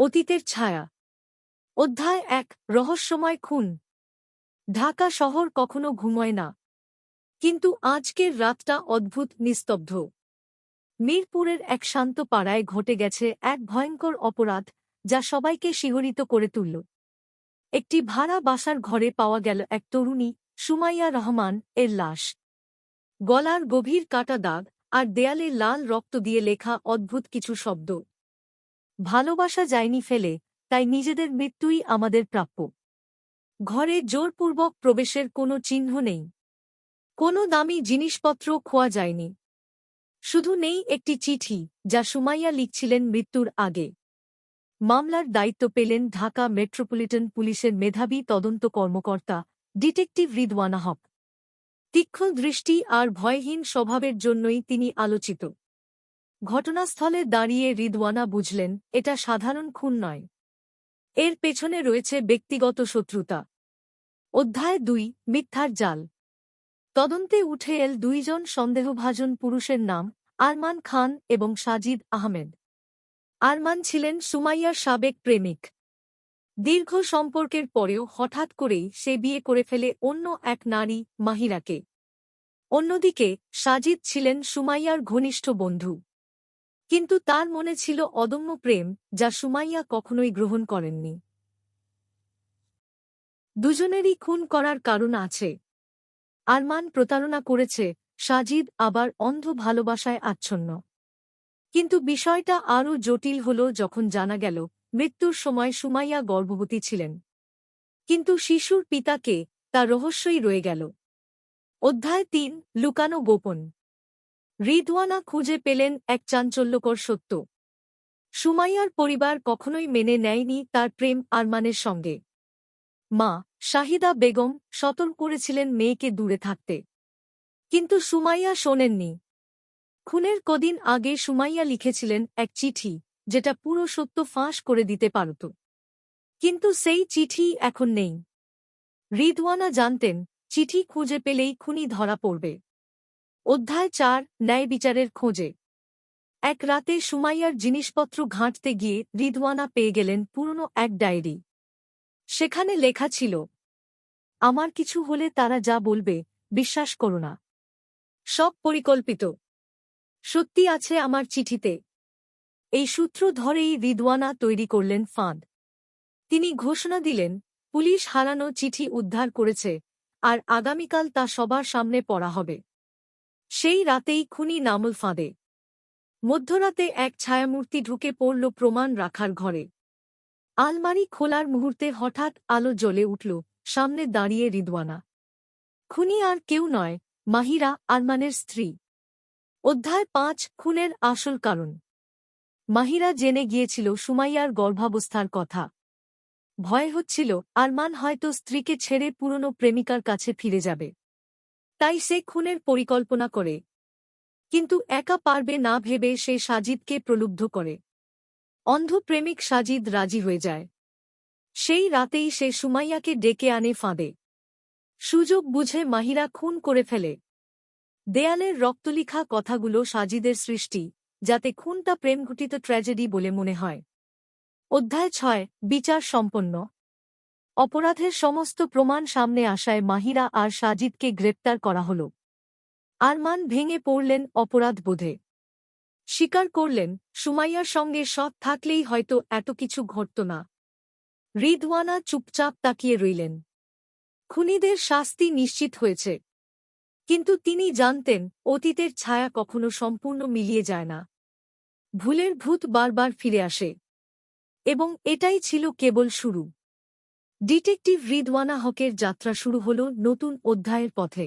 অতীতের ছায়া। অধ্যায় এক, রহস্যময় খুন। ঢাকা শহর কখনো ঘুমোয় না। কিন্তু আজকের রাতটা অদ্ভুত, নিস্তব্ধ। মিরপুরের এক শান্ত পাড়ায় ঘটে গেছে এক ভয়ঙ্কর অপরাধ যা সবাইকে শিহরিত করে তুলল। একটি ভাড়া বাসার ঘরে পাওয়া গেল এক তরুণী, সুমাইয়া রহমান, এর লাশ। গলার গভীর কাটা দাগ আর দেয়ালে লাল রক্ত দিয়ে লেখা অদ্ভুত কিছু শব্দ। ভালোবাসা যায়নি ফেলে, তাই নিজেদের মৃত্যুই আমাদের প্রাপ্য। ঘরে জোরপূর্বক প্রবেশের কোনো চিহ্ন নেই। কোনো দামি জিনিসপত্র খোয়া যায়নি। শুধু নেই একটি চিঠি, যা সুমাইয়া লিখছিলেন মৃত্যুর আগে। মামলার দায়িত্ব পেলেন ঢাকা মেট্রোপলিটন পুলিশের মেধাবী তদন্ত কর্মকর্তা, ডিটেকটিভ রিদওয়ানা হক। তীক্ষ্ণ দৃষ্টি আর ভয়হীন স্বভাবের জন্যই তিনি আলোচিত। ঘটনাস্থলে দাঁড়িয়ে রিদওয়ানা বুঝলেন, এটা সাধারণ খুন নয়। এর পেছনে রয়েছে ব্যক্তিগত শত্রুতা। অধ্যায় দুই, মিথ্যার জাল। তদন্তে উঠে এল দুইজন সন্দেহভাজন পুরুষের নাম, আরমান খান এবং সাজিদ আহমেদ। আরমান ছিলেন সুমাইয়ার সাবেক প্রেমিক। দীর্ঘ সম্পর্কের পরেও হঠাৎ করেই সে বিয়ে করে ফেলে অন্য এক নারী, মাহিরাকে। অন্যদিকে, সাজিদ ছিলেন সুমাইয়ার ঘনিষ্ঠ বন্ধু। কিন্তু তার মনে ছিল অদম্য প্রেম যা সুমাইয়া কখনোই গ্রহণ করেননি। দুজনেরই খুন করার কারণ আছে। আরমান প্রতারণা করেছে, সাজিদ আবার অন্ধ ভালোবাসায় আচ্ছন্ন। কিন্তু বিষয়টা আরও জটিল হল যখন জানা গেল, মৃত্যুর সময় সুমাইয়া গর্ভবতী ছিলেন। কিন্তু শিশুর পিতাকে তা রহস্যই রয়ে গেল। অধ্যায় তিন, লুকানো গোপন। রিদওয়ানা খুঁজে পেলেন এক চাঞ্চল্যকর সত্য। সুমাইয়ার পরিবার কখনোই মেনে নেয়নি তার প্রেম আরমানের সঙ্গে। মা, শাহিদা বেগম সতর্ক করেছিলেন মেয়েকে দূরে থাকতে। কিন্তু সুমাইয়া শোনেননি। খুনের কদিন আগে সুমাইয়া লিখেছিলেন এক চিঠি, যেটা পুরো সত্য ফাঁস করে দিতে পারত। কিন্তু সেই চিঠি এখন নেই। রিদওয়ানা জানতেন, চিঠি খুঁজে পেলেই খুনি ধরা পড়বে। অধ্যায় চার, ন্যায় বিচারের খোঁজে। এক রাতে সুমাইয়ার জিনিসপত্র ঘাঁটতে গিয়ে রিদওয়ানা পেয়ে গেলেন পুরনো এক ডায়েরি। সেখানে লেখা ছিল, আমার কিছু হলে তারা যা বলবে, বিশ্বাস করো না। সব পরিকল্পিত। সত্যি আছে আমার চিঠিতে এই সূত্র ধরেই রিদওয়ানা তৈরি করলেন ফাঁদ। তিনি ঘোষণা দিলেন, পুলিশ হারানো চিঠি উদ্ধার করেছে, আর আগামীকাল তা সবার সামনে পড়া হবে। সেই রাতেই খুনি নামল ফাঁদে। মধ্যরাতে এক ছায়ামূর্তি ঢুকে পড়ল প্রমাণ রাখার ঘরে। আলমারি খোলার মুহূর্তে হঠাৎ আলো জ্বলে উঠল, সামনে দাঁড়িয়ে রিদওয়ানা। খুনি আর কেউ নয়, মাহিরা আরমানের স্ত্রী। অধ্যায় পাঁচ, খুনের আসল কারণ। মাহিরা জেনে গিয়েছিল সুমাইয়ার গর্ভাবস্থার কথা। ভয় হচ্ছিল আরমান হয়তো স্ত্রীকে ছেড়ে পুরনো প্রেমিকার কাছে ফিরে যাবে। তাই সে খুনের পরিকল্পনা করে। কিন্তু একা পারবে না ভেবে সে সাজিদকে প্রলুব্ধ করে। অন্ধ প্রেমিক সাজিদ রাজি হয়ে যায়। সেই রাতেই সে সুমাইয়াকে ডেকে আনে ফাঁদে। সুযোগ বুঝে মাহিরা খুন করে ফেলে। দেয়ালের রক্তলিখা কথাগুলো সাজিদের সৃষ্টি, যাতে খুনটা প্রেমঘটিত ট্র্যাজেডি বলে মনে হয়। অধ্যায় ছয়, বিচার সম্পন্ন। অপরাধের সমস্ত প্রমাণ সামনে আসায় মাহিরা আর সাজিদকে গ্রেপ্তার করা হল। আরমান ভেঙে পড়লেন অপরাধ বোধে। স্বীকার করলেন, সুমাইয়ার সঙ্গে সৎ থাকলেই হয়তো এত কিছু ঘটত না। রিদওয়ানা চুপচাপ তাকিয়ে রইলেন। খুনিদের শাস্তি নিশ্চিত হয়েছে। কিন্তু তিনি জানতেন, অতীতের ছায়া কখনো সম্পূর্ণ মিলিয়ে যায় না। ভুলের ভূত বারবার ফিরে আসে। এবং এটাই ছিল কেবল শুরু। ডিটেকটিভ রিদওয়ানা হকের যাত্রা শুরু হল নতুন অধ্যায়ের পথে।